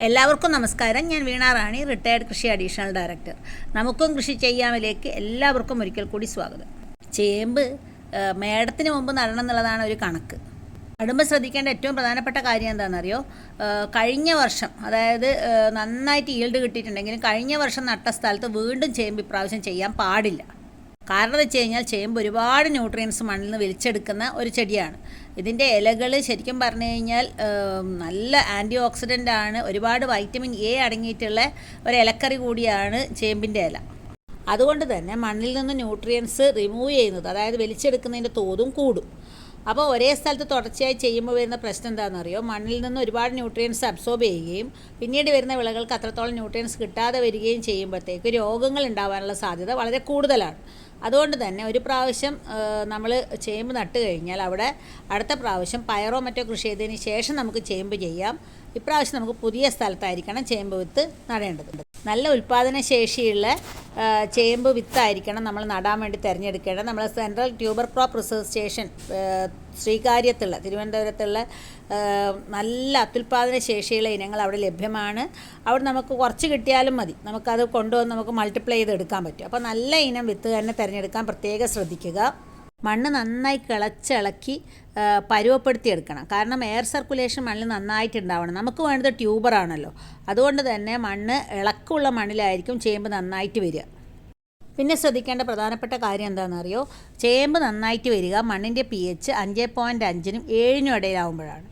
എല്ലാവർക്കും നമസ്കാരം. ഞാൻ വീണ റാണി റിട്ടയർഡ് കൃഷി അഡീഷണൽ ഡയറക്ടർ നമുക്കും കൃഷി ചെയ്യാമിലേക്ക് എല്ലാവർക്കും ഒരിക്കൽ കൂടി സ്വാഗതം. ചേമ്പ് മേടത്തിന് മുമ്പ് നടണം എന്നുള്ളതാണ് ഒരു കണക്ക്. നടുമ്പോൾ ശ്രദ്ധിക്കേണ്ട ഏറ്റവും പ്രധാനപ്പെട്ട കാര്യം എന്താണെന്നറിയോ? കഴിഞ്ഞ വർഷം അതായത് നന്നായിട്ട് ഈൽഡ് കിട്ടിയിട്ടുണ്ടെങ്കിലും കഴിഞ്ഞ വർഷം നട്ട സ്ഥലത്ത് വീണ്ടും ചേമ്പ് ഇപ്രാവശ്യം ചെയ്യാൻ പാടില്ല. കാരണം എന്ന് വെച്ച് കഴിഞ്ഞാൽ ചേമ്പ് ഒരുപാട് ന്യൂട്രിയൻസ് മണ്ണിൽ നിന്ന് വലിച്ചെടുക്കുന്ന ഒരു ചെടിയാണ്. ഇതിന്റെ ഇലകൾ ശരിക്കും പറഞ്ഞു കഴിഞ്ഞാൽ നല്ല ആന്റി ഓക്സിഡന്റ് ആണ്. ഒരുപാട് വൈറ്റമിൻ എ അടങ്ങിയിട്ടുള്ള ഒരു ഇലക്കറി കൂടിയാണ് ചേമ്പിന്റെ ഇല. അതുകൊണ്ട് തന്നെ മണ്ണിൽ നിന്ന് ന്യൂട്രിയൻസ് റിമൂവ് ചെയ്യുന്നത് അതായത് വലിച്ചെടുക്കുന്നതിന്റെ തോതും കൂടും. അപ്പോൾ ഒരേ സ്ഥലത്ത് തുടർച്ചയായി ചെയ്യുമ്പോൾ വരുന്ന പ്രശ്നം എന്താണെന്ന് അറിയോ? മണ്ണിൽ നിന്ന് ഒരുപാട് ന്യൂട്രിയൻസ് അബ്സോർബ് ചെയ്യുകയും പിന്നീട് വരുന്ന വിളകൾക്ക് അത്രത്തോളം ന്യൂട്രിയൻസ് കിട്ടാതെ വരികയും ചെയ്യുമ്പോഴത്തേക്ക് രോഗങ്ങൾ ഉണ്ടാവാനുള്ള സാധ്യത വളരെ കൂടുതലാണ്. അതുകൊണ്ട് തന്നെ ഒരു പ്രാവശ്യം നമ്മൾ ചേമ്പ് നട്ട് കഴിഞ്ഞാൽ അവിടെ അടുത്ത പ്രാവശ്യം പയറോ മറ്റോ കൃഷി ചെയ്തതിന് ശേഷം നമുക്ക് ചേമ്പ് ചെയ്യാം. ഇപ്രാവശ്യം നമുക്ക് പുതിയ സ്ഥലത്തായിരിക്കണം ചേമ്പ് വിത്ത് നടേണ്ടതുണ്ട് നല്ല ഉൽപ്പാദന ശേഷിയുള്ള ആ, ചേമ്പ് വിത്തായിരിക്കണം നമ്മൾ നടാൻ വേണ്ടി തിരഞ്ഞെടുക്കേണ്ടത്. നമ്മൾ central tuber crop research station ശ്രീകാര്യത്തുള്ള തിരുവനന്തപുരത്തുള്ള നല്ല അത്യുൽപാദന ശേഷിയുള്ള ഇനങ്ങൾ അവിടെ ലഭ്യമാണ്. അവിടെ നമുക്ക് കുറച്ച് കിട്ടിയാലും മതി. നമുക്കത് കൊണ്ടുവന്ന് നമുക്ക് മൾട്ടിപ്ലൈ ചെയ്ത് എടുക്കാൻ പറ്റും. അപ്പോൾ നല്ല ഇനം വിത്ത് തന്നെ തിരഞ്ഞെടുക്കാൻ പ്രത്യേകം ശ്രദ്ധിക്കുക. മണ്ണ് നന്നായി കിളച്ചിളക്കി പരുവപ്പെടുത്തിയെടുക്കണം. കാരണം എയർ സർക്കുലേഷൻ മണ്ണിൽ നന്നായിട്ട് ഉണ്ടാവണം നമുക്ക് വേണ്ടത് ട്യൂബറാണല്ലോ അതുകൊണ്ട് തന്നെ മണ്ണ് ഇളക്കമുള്ള മണ്ണിലായിരിക്കും ചേമ്പ് നന്നായിട്ട് വരിക. പിന്നെ ശ്രദ്ധിക്കേണ്ട പ്രധാനപ്പെട്ട കാര്യം എന്താണെന്നറിയോ? ചേമ്പ് നന്നായിട്ട് വരിക മണ്ണിന്റെ പി എച്ച് അഞ്ച് പോയിന്റ് അഞ്ചിനും ഏഴിനും ഇടയിലാവുമ്പോഴാണ്.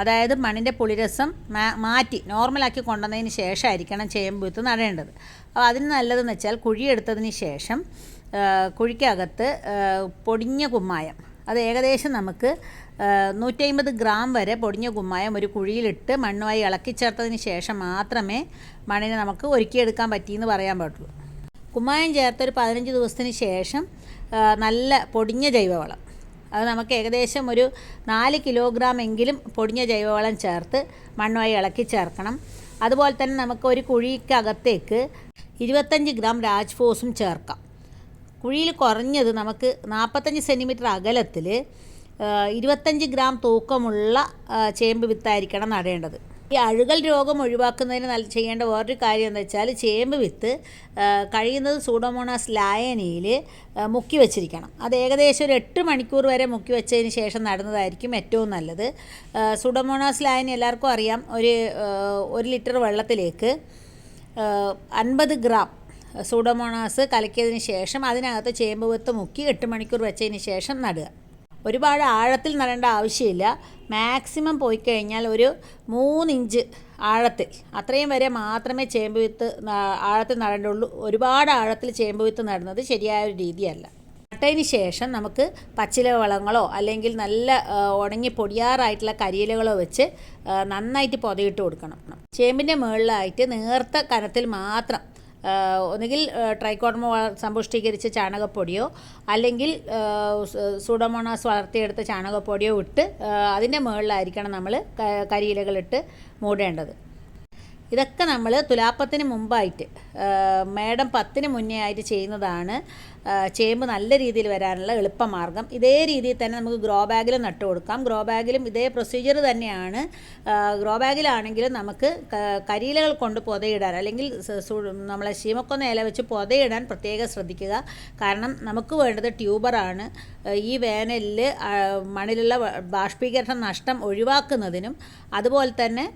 അതായത് മണ്ണിന്റെ പുളിരസം മാറ്റി നോർമലാക്കി കൊണ്ടുവന്നതിന് ശേഷമായിരിക്കണം ചേമ്പ് വിത്ത് നടേണ്ടത്. അപ്പോൾ അതിന് നല്ലതെന്ന് വെച്ചാൽ കുഴിയെടുത്തതിന് ശേഷം കുഴിക്കകത്ത് പൊടിഞ്ഞ കുമ്മായം. അത് ഏകദേശം നമുക്ക് നൂറ്റമ്പത് ഗ്രാം വരെ പൊടിഞ്ഞ കുമ്മായം ഒരു കുഴിയിലിട്ട് മണ്ണുമായി ഇളക്കി ചേർത്തതിന് ശേഷം മാത്രമേ മണ്ണിനെ നമുക്ക് ഒരുക്കിയെടുക്കാൻ പറ്റിയെന്ന് പറയാൻ പാടുള്ളൂ കുമ്മായം ചേർത്ത് ഒരു പതിനഞ്ച് ദിവസത്തിന് ശേഷം നല്ല പൊടിഞ്ഞ ജൈവവളം. അത് നമുക്ക് ഏകദേശം ഒരു നാല് കിലോഗ്രാം എങ്കിലും പൊടിഞ്ഞ ജൈവവളം ചേർത്ത് മണ്ണുമായി ഇളക്കി ചേർക്കണം. അതുപോലെ തന്നെ നമുക്ക് ഒരു കുഴിക്കകത്തേക്ക് ഇരുപത്തഞ്ച് ഗ്രാം രാജ്ഫോസും ചേർക്കാം. കുഴിയിൽ കുറഞ്ഞത് നമുക്ക് നാൽപ്പത്തഞ്ച് സെന്റിമീറ്റർ അകലത്തിൽ ഇരുപത്തഞ്ച് ഗ്രാം തൂക്കമുള്ള ചേമ്പ് വിത്തായിരിക്കണം നടേണ്ടത്. ഈ അഴുകൽ രോഗം ഒഴിവാക്കുന്നതിന് നല്ല ചെയ്യേണ്ട വേറൊരു കാര്യം എന്താ വെച്ചാൽ ചേമ്പ് വിത്ത് കഴിയുന്നത് സൂഡോമോണാസ് ലായനിയിൽ മുക്കി വെച്ചിരിക്കണം. അത് ഏകദേശം ഒരു എട്ട് മണിക്കൂർ വരെ മുക്കി വെച്ചതിന് ശേഷം നടുന്നതായിരിക്കും ഏറ്റവും നല്ലത്. സൂഡോമോണാസ് ലായനി എല്ലാവർക്കും അറിയാം. ഒരു ഒരു ലിറ്റർ വെള്ളത്തിലേക്ക് അൻപത് ഗ്രാം സൂഡോമോണാസ് കലക്കിയതിന് ശേഷം അതിനകത്ത് ചേമ്പ് വിത്ത് മുക്കി എട്ട് മണിക്കൂർ വെച്ചതിന് ശേഷം നടുക. ഒരുപാട് ആഴത്തിൽ നടേണ്ട ആവശ്യമില്ല. മാക്സിമം പോയി കഴിഞ്ഞാൽ ഒരു മൂന്നിഞ്ച് ആഴത്തിൽ. അത്രയും വരെ മാത്രമേ ചേമ്പ് വിത്ത് ആഴത്തിൽ നടേണ്ടുള്ളൂ. ഒരുപാട് ആഴത്തിൽ ചേമ്പ് വിത്ത് നടുന്നത് ശരിയായ ഒരു രീതിയല്ല. നട്ടതിന് ശേഷം നമുക്ക് പച്ചില വളങ്ങളോ അല്ലെങ്കിൽ നല്ല ഉണങ്ങി പൊടിയാറായിട്ടുള്ള കരിയിലകളോ വെച്ച് നന്നായിട്ട് പൊതയിട്ട് കൊടുക്കണം. ചേമ്പിന്റെ മുകളിലായിട്ട് നേർത്ത കനത്തിൽ മാത്രം ഒന്നുകിൽ ട്രൈക്കോർമ സമ്പുഷ്ടീകരിച്ച ചാണകപ്പൊടിയോ അല്ലെങ്കിൽ സൂഡമോണാസ് വളർത്തിയെടുത്ത ചാണകപ്പൊടിയോ ഇട്ട് അതിന്റെ മുകളിലായിരിക്കണം നമ്മൾ കരിയിലകളിട്ട് മൂടേണ്ടത്. ഇതൊക്കെ നമ്മൾ തുലാപ്പത്തിന് മുമ്പായിട്ട് മേഡം പത്തിന് മുന്നേ ആയിട്ട് ചെയ്യുന്നതാണ്. ചേമ്പ് നല്ല രീതിയിൽ വരാനുള്ള എളുപ്പമാർഗം ഇതേ രീതിയിൽ തന്നെ നമുക്ക് ഗ്രോ ബാഗിലും നട്ടു കൊടുക്കാം. ഗ്രോ ബാഗിലും ഇതേ പ്രൊസീജിയർ തന്നെയാണ്. ഗ്രോ ബാഗിലാണെങ്കിലും നമുക്ക് കരിയിലകൾ കൊണ്ട് പൊതയിടാൻ അല്ലെങ്കിൽ നമ്മളെ ശീമക്കൊന്ന ഇല വെച്ച് പൊതയിടാൻ പ്രത്യേകം ശ്രദ്ധിക്കുക. കാരണം നമുക്ക് വേണ്ടത് ട്യൂബറാണ് ഈ വേനലിൽ മണ്ണിലുള്ള ബാഷ്പീകരണ നഷ്ടം ഒഴിവാക്കുന്നതിനും അതുപോലെ തന്നെ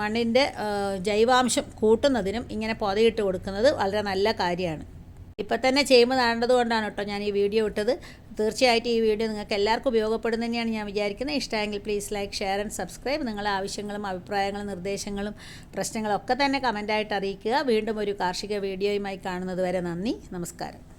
മണ്ണിന്റെ ജൈവാംശം കൂട്ടുന്നതിനും ഇങ്ങനെ പൊതയിട്ട് കൊടുക്കുന്നത് വളരെ നല്ല കാര്യമാണ്. ഇപ്പം തന്നെ ചെയ്യുമ്പോൾ നടേണ്ടത് കൊണ്ടാണ് കേട്ടോ ഞാൻ ഈ വീഡിയോ ഇട്ടത്. തീർച്ചയായിട്ടും ഈ വീഡിയോ നിങ്ങൾക്ക് എല്ലാവർക്കും ഉപയോഗപ്പെടുന്നതന്നെയാണ് ഞാൻ വിചാരിക്കുന്നത്. ഇഷ്ടമെങ്കിൽ please like share and subscribe നിങ്ങളുടെ ആവശ്യങ്ങളും അഭിപ്രായങ്ങളും നിർദ്ദേശങ്ങളും പ്രശ്നങ്ങളും ഒക്കെ തന്നെ കമന്റായിട്ട് അറിയിക്കുക. വീണ്ടും ഒരു കാർഷിക വീഡിയോയുമായി കാണുന്നത് വരെ നന്ദി. നമസ്കാരം.